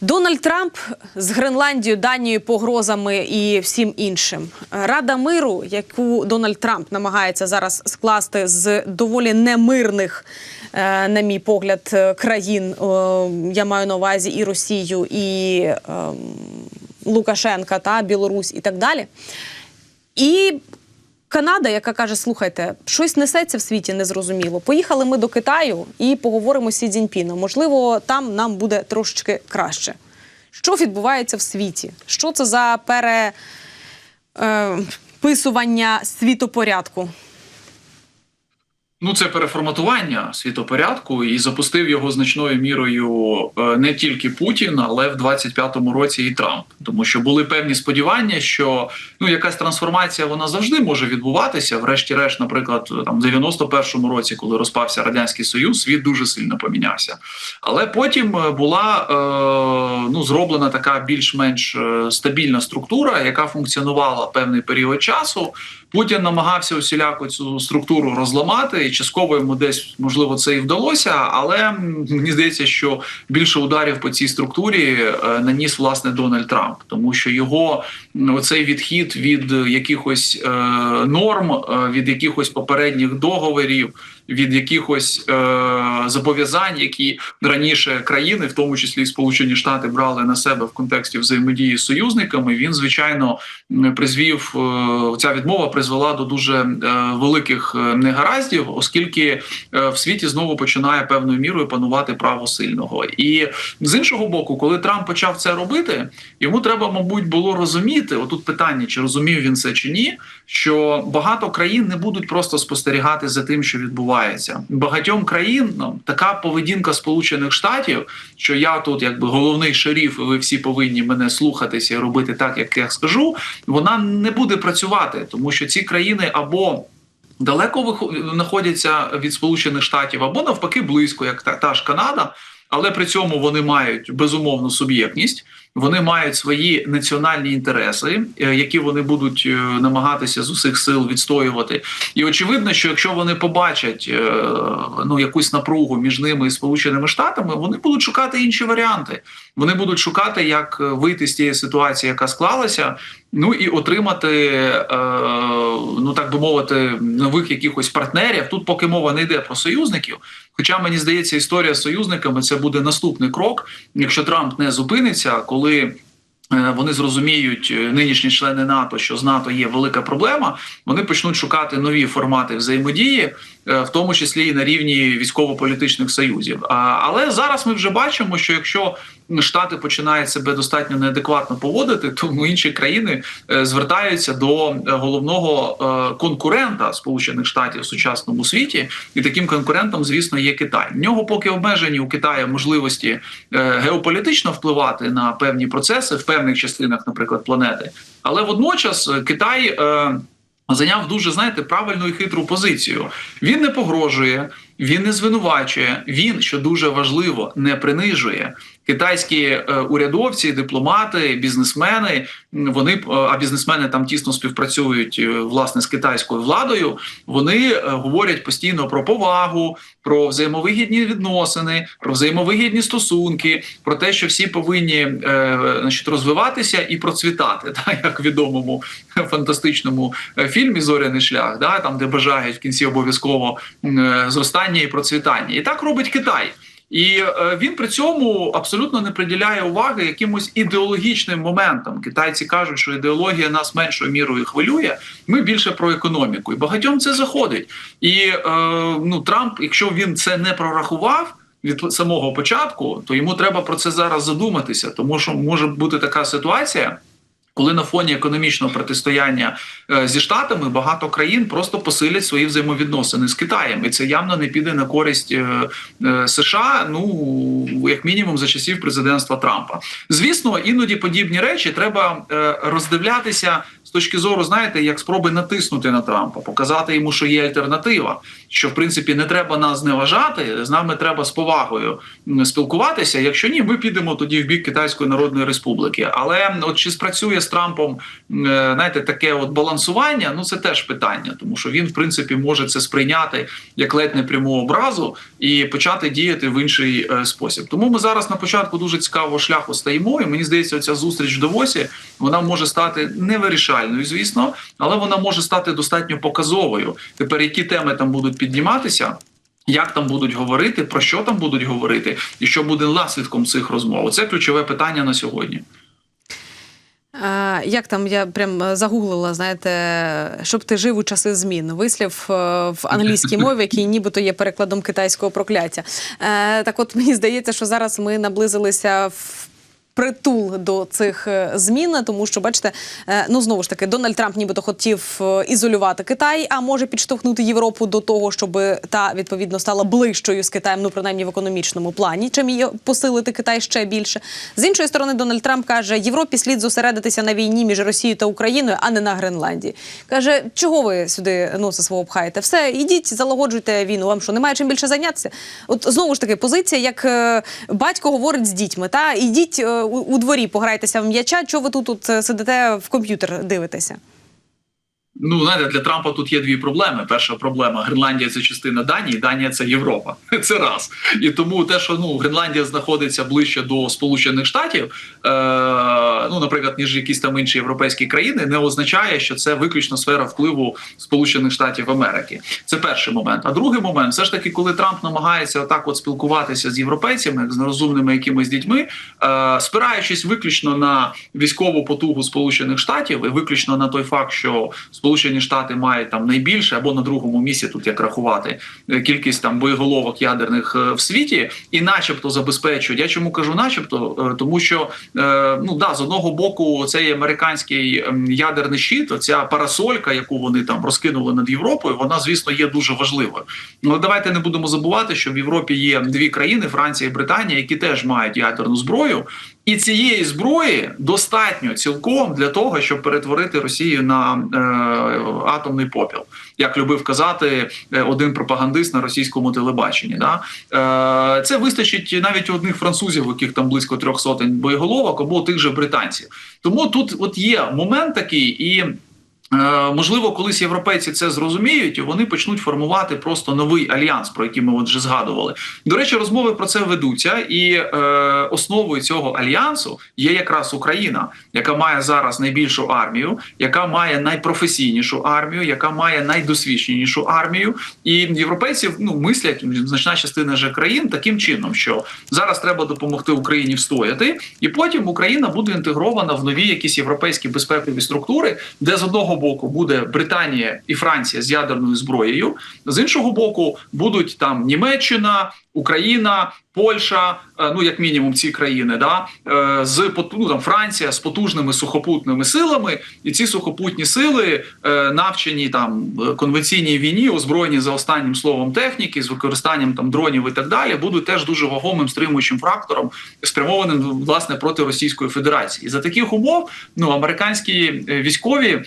Дональд Трамп з Гренландією, Данією, погрозами і всім іншим. Рада миру, яку Дональд Трамп намагається зараз скласти з доволі немирних, е, на мій погляд, е, країн. е, Я маю на увазі і Росію, і е, Лукашенка та Білорусь, і так далі. І Канада, яка каже: слухайте, щось несеться в світі незрозуміло. Поїхали ми до Китаю і поговоримо з Сі Цзіньпіном. Можливо, там нам буде трошечки краще. Що відбувається в світі? Що це за переписування світопорядку? Ну, це переформатування світопорядку і запустив його значною мірою е, не тільки Путін, але в 25-му році і Трамп, тому що були певні сподівання, що ну якась трансформація вона завжди може відбуватися. Врешті-решт, наприклад, там в 91-му році, коли розпався радянський союз, світ дуже сильно помінявся. Але потім е, була е, ну зроблена така більш-менш е, стабільна структура, яка функціонувала певний період часу. Путін намагався усіляко цю структуру розламати, і частково йому десь можливо це і вдалося. Але мені здається, що більше ударів по цій структурі е, наніс власне Дональд Трамп, тому що його оцей відхід від якихось е, норм, е, від якихось попередніх договорів. Від якихось е, зобов'язань, які раніше країни, в тому числі Сполучені Штати, брали на себе в контексті взаємодії з союзниками, він звичайно призвів е, ця відмова призвела до дуже е, великих е, негараздів, оскільки е, в світі знову починає певною мірою панувати право сильного. І з іншого боку, коли Трамп почав це робити, йому треба, мабуть, було розуміти. Отут питання, чи розумів він це чи ні, що багато країн не будуть просто спостерігати за тим, що відбувається. Багатьом країн ну, така поведінка Сполучених Штатів, що я тут якби головний шеріф, і ви всі повинні мене слухатися і робити так, як я скажу. Вона не буде працювати, тому що ці країни або далеко знаходяться від Сполучених Штатів, або навпаки близько, як та, та ж Канада. Але при цьому вони мають безумовну суб'єктність, вони мають свої національні інтереси, е, які вони будуть е, намагатися з усіх сил відстоювати. І очевидно, що якщо вони побачать е, ну якусь напругу між ними і сполученими штатами, вони будуть шукати інші варіанти. Вони будуть шукати, як вийти з тієї ситуації, яка склалася, ну і отримати, е, ну так би мовити, нових якихось партнерів. Тут поки мова не йде про союзників. Хоча мені здається, історія з союзниками це буде наступний крок, якщо Трамп не зупиниться, коли. е, Вони зрозуміють е, нинішні члени НАТО, що з НАТО є велика проблема. Вони почнуть шукати нові формати взаємодії, в тому числі і на рівні військово-політичних союзів. Але зараз ми вже бачимо, що якщо Штати починають себе достатньо неадекватно поводити, тому інші країни е, звертаються до е, головного е, конкурента Сполучених Штатів в сучасному світі, і таким конкурентом, звісно, є Китай. В нього поки обмежені у Китаї можливості е, геополітично впливати на певні процеси в певних частинах, наприклад, планети. Але водночас е, Китай. Зайняв дуже знаєте правильну і хитру позицію. Він не погрожує, він не звинувачує. Він, що дуже важливо, не принижує. Китайські е, урядовці, дипломати, бізнесмени. Вони е, а бізнесмени там тісно співпрацюють е, власне з китайською владою. Вони говорять постійно про повагу, про взаємовигідні відносини, про взаємовигідні стосунки, про те, що всі повинні значить, розвиватися і процвітати, так, як в відомому фантастичному фільмі Зоряний шлях, да, там де бажають в кінці обов'язково е, зростання і процвітання. І так робить Китай. І е, він при цьому абсолютно не приділяє уваги якимось ідеологічним моментам. Китайці кажуть, що ідеологія нас меншою мірою хвилює. Ми більше про економіку, і багатьом це заходить. І е, ну Трамп, якщо він це не прорахував. Від самого початку, то йому треба про це зараз задуматися, тому що може бути така ситуація, коли на фоні економічного протистояння е, зі штатами багато країн просто посилять свої взаємовідносини з Китаєм, і це явно не піде на користь е, е, США. Ну як мінімум за часів президентства Трампа. Звісно, іноді подібні речі треба роздивлятися з точки зору, знаєте, як спроби натиснути на Трампа, показати йому, що є альтернатива, що в принципі не треба нас зневажати, з нами треба з повагою спілкуватися. Якщо ні, ми підемо тоді в бік Китайської Народної Республіки. Але от чи спрацює Трампом е, знаєте, таке от балансування. Ну це теж питання, тому що він, в принципі, може це сприйняти як ледь не пряму образу і почати діяти в інший е, спосіб. Тому ми зараз на початку дуже цікавого шляху стаємо. І мені здається, ця зустріч в Давосі вона може стати невирішальною, звісно, але вона може стати достатньо показовою. Тепер які теми там будуть підніматися. Як там будуть говорити, про що там будуть говорити, і що буде наслідком цих розмов? Це ключове питання на сьогодні. Е, Як там я прям е, загуглила, знаєте, щоб ти жив у часи змін. Вислів е, в англійській мові, який нібито є перекладом китайського прокляття. А, Так, от мені здається, що зараз ми наблизилися в. Притул до цих е, змін, тому що бачите, е, ну знову ж таки, Дональд Трамп нібито хотів е, ізолювати Китай, а може підштовхнути Європу до того, щоб та відповідно стала ближчою з Китаєм, ну принаймні в економічному плані, чим її посилити Китай ще більше. З іншої сторони, Дональд Трамп каже, Європі слід зосередитися на війні між Росією та Україною, а не на Гренландії. каже, чого ви сюди носа свого пхаєте? Все, ідіть, залагоджуйте війну. Вам що немає чим більше зайнятися? От знову ж таки, позиція, як батько говорить з дітьми, та ідіть у, дворі, пограйтеся в м'яча. Чого ви тут, сидите в комп'ютер дивитеся? Ну, знаєте, для Трампа тут є дві проблеми. Перша проблема Гренландія це частина Данії, Данія це Європа. Це раз. І тому те, що ну Гренландія знаходиться ближче до Сполучених Штатів, е, ну, наприклад, ніж якісь там інші європейські країни, не означає, що це виключно сфера впливу Сполучених Штатів Америки. Це перший момент. А другий момент, все ж таки, коли Трамп намагається отак от спілкуватися з європейцями, з нерозумними якимись дітьми, е, спираючись виключно на військову потугу Сполучених Штатів і виключно на той факт, що Сполучені Штати мають там найбільше або на другому місці, тут як рахувати е, кількість там боєголовок ядерних е, в світі, і, начебто, забезпечують. Я чому кажу, начебто, Е, тому що ну да, з одного боку, цей американський ем, ядерний щит, оця парасолька, яку вони там розкинули над Європою, вона звісно є дуже важливою. Ну але давайте не будемо забувати, що в Європі є дві країни Франція і Британія, які теж мають ядерну зброю. І цієї зброї достатньо цілком для того, щоб перетворити Росію на е, атомний попіл, як любив казати е, один пропагандист на російському телебаченні. Да? Е, це вистачить навіть одних французів, у яких там близько трьох сотень боєголовок, або тих же британців. Тому тут от є момент такий і. Е, Можливо, колись європейці це зрозуміють, і вони почнуть формувати просто новий альянс, про який ми вже згадували. До речі, розмови про це ведуться, і е, основою цього альянсу є якраз Україна, яка має зараз найбільшу армію, яка має найпрофесійнішу армію, яка має найдосвідченішу армію. І європейці ну мислять значна частина же країн таким чином, що зараз треба допомогти Україні встояти, і потім Україна буде інтегрована в нові якісь європейські безпекові структури, де з одного боку буде Британія і Франція з ядерною зброєю, з іншого боку будуть там Німеччина, Україна, Польща, е, ну як мінімум ці країни, да е, з ну, там, Франція з потужними сухопутними силами, і ці сухопутні сили е, навчені там конвенційній війні, озброєні за останнім словом техніки, з використанням там дронів і так далі, будуть теж дуже вагомим стримуючим фактором, спрямованим власне проти Російської Федерації. І за таких умов ну американські військові.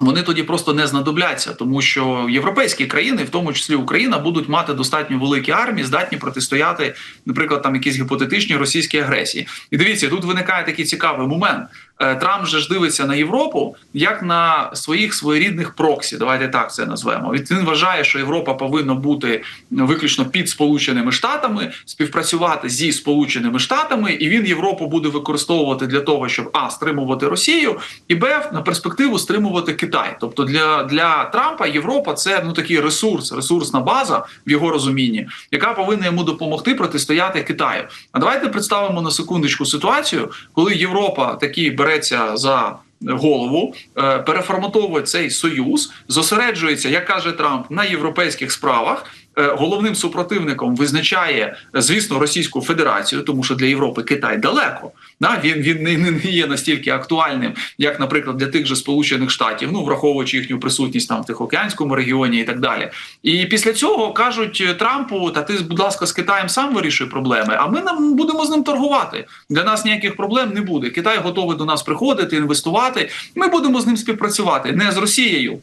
Вони тоді просто не знадобляться, тому що європейські країни, в тому числі Україна, будуть мати достатньо великі армії, здатні протистояти, наприклад, там якісь гіпотетичні російські агресії. І дивіться, тут виникає такий цікавий момент. Е, Трамп же ж дивиться на Європу як на своїх своєрідних проксі. Давайте так це назвемо. Він вважає, що Європа повинна бути виключно під Сполученими Штатами, співпрацювати зі Сполученими Штатами, і він Європу буде використовувати для того, щоб а стримувати Росію, і б на перспективу стримувати Китай. Тобто для, для Трампа Європа це ну такий ресурс, ресурсна база в його розумінні, яка повинна йому допомогти протистояти Китаю. А давайте представимо на секундочку ситуацію, коли Європа такі береться за голову, е, переформатовує цей союз, зосереджується, як каже Трамп, на європейських справах. Е, Головним супротивником визначає, е, звісно, Російську Федерацію, тому що для Європи Китай далеко. Да? Він він не, не є настільки актуальним, як, наприклад, для тих же Сполучених Штатів, ну враховуючи їхню присутність там в Тихоокеанському регіоні і так далі. І після цього кажуть е, Трампу: та ти, будь ласка, з Китаєм сам вирішуй проблеми, а ми нам будемо з ним торгувати. Для нас ніяких проблем не буде. Китай готовий до нас приходити, інвестувати. Ми будемо з ним співпрацювати не з Росією.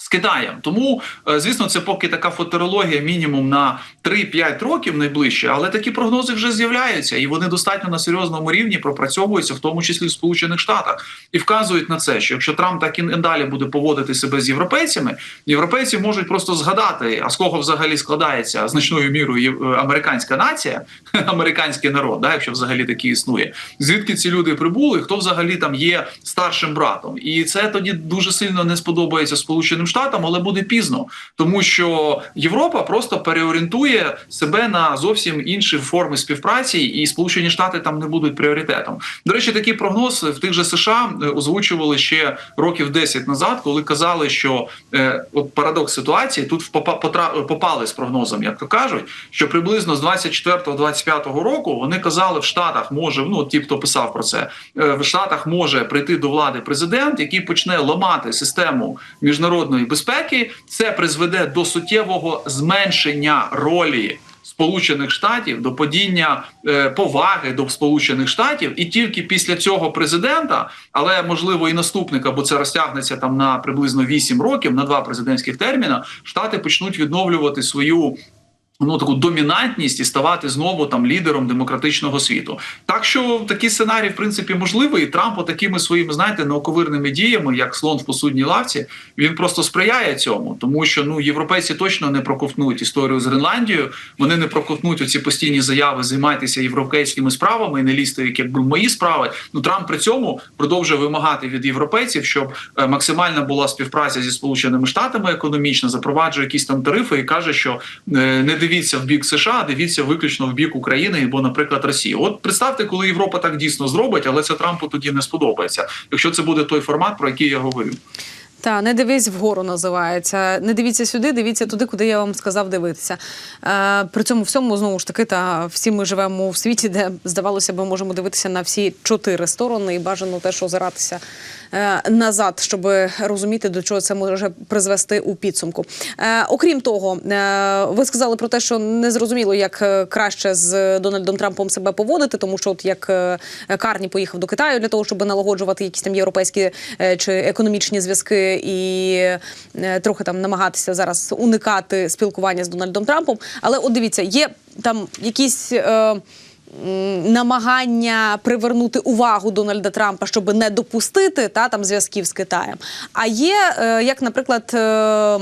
З Китаєм тому, е, звісно, це поки така фотерологія мінімум на 3-5 років найближче, але такі прогнози вже з'являються, і вони достатньо на серйозному рівні пропрацьовуються, в тому числі в Сполучених Штатах, і вказують на це, що якщо Трамп так і далі буде поводити себе з європейцями, європейці можуть просто згадати, а з кого взагалі складається значною мірою е, американська нація, американський народ, да, якщо взагалі такий існує. Звідки ці люди прибули? Хто взагалі там є старшим братом? І це тоді дуже сильно не сподобається Сполученим Штатам, але буде пізно, тому що Європа просто переорієнтує себе на зовсім інші форми співпраці, і Сполучені Штати там не будуть пріоритетом. До речі, такий прогноз в тих же США е, озвучували ще років 10 назад, коли казали, що е, от парадокс ситуації тут попали з прогнозом, як то кажуть, що приблизно з 24-25 року вони казали, в Штатах може ну ті, хто писав про це, е, в Штатах може прийти до влади президент, який почне ламати систему міжнародної безпеки. Це призведе до суттєвого зменшення ролі. Сполучених Штатів до падіння е, поваги до Сполучених Штатів, і тільки після цього президента, але можливо і наступника, бо це розтягнеться там на приблизно 8 років на два президентських терміна. Штати почнуть відновлювати свою. Ну, таку домінантність і ставати знову там лідером демократичного світу. Так що такий сценарій, в принципі, можливий. І Трамп такими своїми, знаєте, науковирними діями, як слон в посудній лавці, він просто сприяє цьому, тому що ну європейці точно не проковтнуть історію з Гренландією. Вони не проковтнуть оці постійні заяви займайтеся європейськими справами і не лізьте в які якби мої справи. Ну Трамп при цьому продовжує вимагати від європейців, щоб е, максимальна була співпраця зі сполученими штатами економічно, запроваджує якісь там тарифи і каже, що е, не дивіться в бік США, дивіться виключно в бік України або, наприклад, Росії. От представте, коли Європа так дійсно зробить, але це Трампу тоді не сподобається. Якщо це буде той формат, про який я говорю. Та не дивись вгору називається. Не дивіться сюди, дивіться туди, куди я вам сказав дивитися. Е, при цьому всьому знову ж таки, та всі ми живемо в світі, де здавалося б, можемо дивитися на всі чотири сторони і бажано теж озиратися назад, щоб розуміти, до чого це може призвести у підсумку. Е, окрім того, е, ви сказали про те, що не зрозуміло, як е, краще з Дональдом Трампом себе поводити, тому що от як е, Карні поїхав до Китаю для того, щоб налагоджувати якісь там європейські е, чи економічні зв'язки і е, трохи там намагатися зараз уникати спілкування з Дональдом Трампом. Але от дивіться, є там якісь. Е, Намагання привернути увагу Дональда Трампа, щоб не допустити та там зв'язків з Китаєм. А є, е, як, наприклад, е,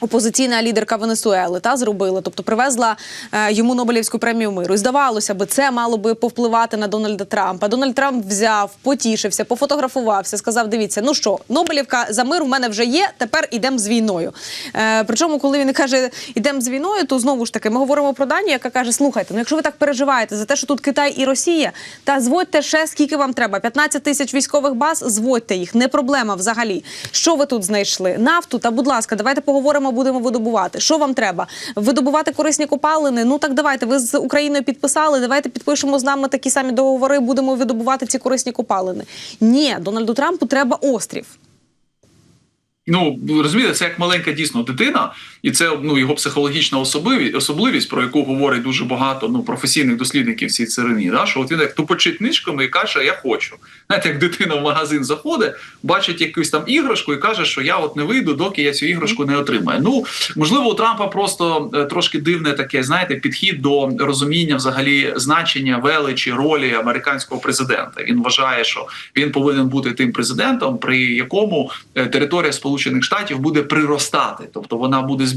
Опозиційна лідерка Венесуели та зробила, тобто привезла е, йому Нобелівську премію миру. І здавалося би, це мало би повпливати на Дональда Трампа. Дональд Трамп взяв, потішився, пофотографувався, сказав: Дивіться, ну що, Нобелівка за мир у мене вже є. Тепер ідемо з війною. Е, причому, коли він каже, ідемо з війною, то знову ж таки ми говоримо про Данію, яка каже: слухайте, ну якщо ви так переживаєте за те, що тут Китай і Росія, та зводьте ще скільки вам треба. 15 тисяч військових баз, зводьте їх, не проблема взагалі. Що ви тут знайшли? Нафту та, будь ласка, давайте поговоримо, будемо видобувати. Що вам треба? Видобувати корисні копалини? Ну так давайте. Ви з Україною підписали. Давайте підпишемо з нами такі самі договори. Будемо видобувати ці корисні копалини. Ні, Дональду Трампу треба острів. Ну розумієте, це як маленька дійсно дитина, і це ну його психологічна особливість, особливість, про яку говорить дуже багато ну професійних дослідників в цій царині. Да? Що от він як тупочить ничками і каже, я хочу. Знаєте, як дитина в магазин заходить, бачить якусь там іграшку і каже, що я от не вийду, доки я цю іграшку не отримаю. Ну можливо, у Трампа просто е, трошки дивне таке, знаєте, підхід до розуміння взагалі значення величі ролі американського президента. Він вважає, що він повинен бути тим президентом, при якому е, територія Сполучених Штатів буде приростати, тобто вона буде збільшуватися.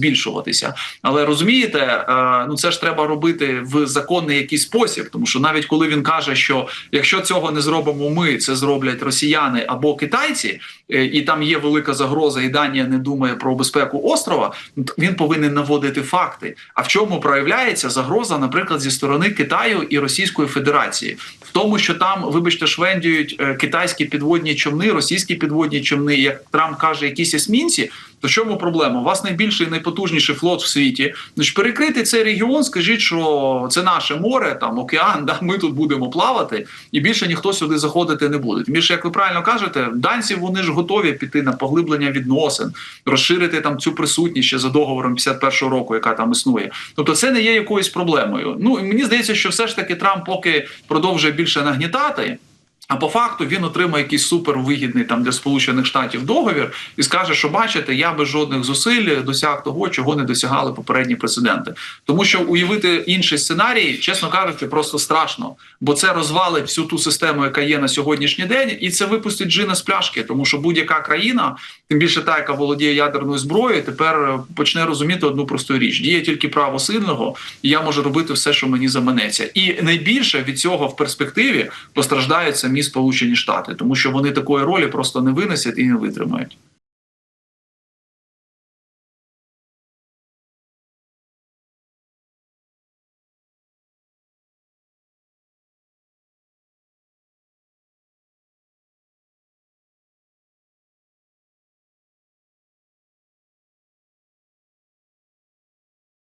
Але розумієте, е, ну це ж треба робити в законний якийсь спосіб, тому що навіть коли він каже, що якщо цього не зробимо ми, це зроблять росіяни або китайці, е, і там є велика загроза, і Данія не думає про безпеку острова. ну, Він повинен наводити факти. А в чому проявляється загроза, наприклад, зі сторони Китаю і Російської Федерації, в тому, що там, вибачте, швендюють е, китайські підводні човни, російські підводні човни, як Трамп каже, якісь есмінці. То в чому проблема? У вас найбільший і найпотужніший флот в світі. Значить, перекрити цей регіон, скажіть, що це наше море, там океан, да, ми тут будемо плавати, і більше ніхто сюди заходити не буде. Тим як ви правильно кажете, данці вони ж готові піти на поглиблення відносин, розширити там цю присутність ще за договором 51-го року, яка там існує. Тобто, це не є якоюсь проблемою. Ну і мені здається, що все ж таки Трамп поки продовжує більше нагнітати. А по факту він отримає якийсь супервигідний там для Сполучених Штатів договір і скаже, що бачите, я без жодних зусиль досяг того, чого не досягали попередні президенти. Тому що уявити інший сценарій, чесно кажучи, просто страшно, бо це розвалить всю ту систему, яка є на сьогоднішній день, і це випустить джина з пляшки, тому що будь-яка країна, тим більше та, яка володіє ядерною зброєю, тепер е, почне розуміти одну просту річ: діє тільки право сильного, і я можу робити все, що мені заманеться. І найбільше від цього в перспективі постраждають самі Сполучені Штати, тому що вони такої ролі просто не винесять і не витримають.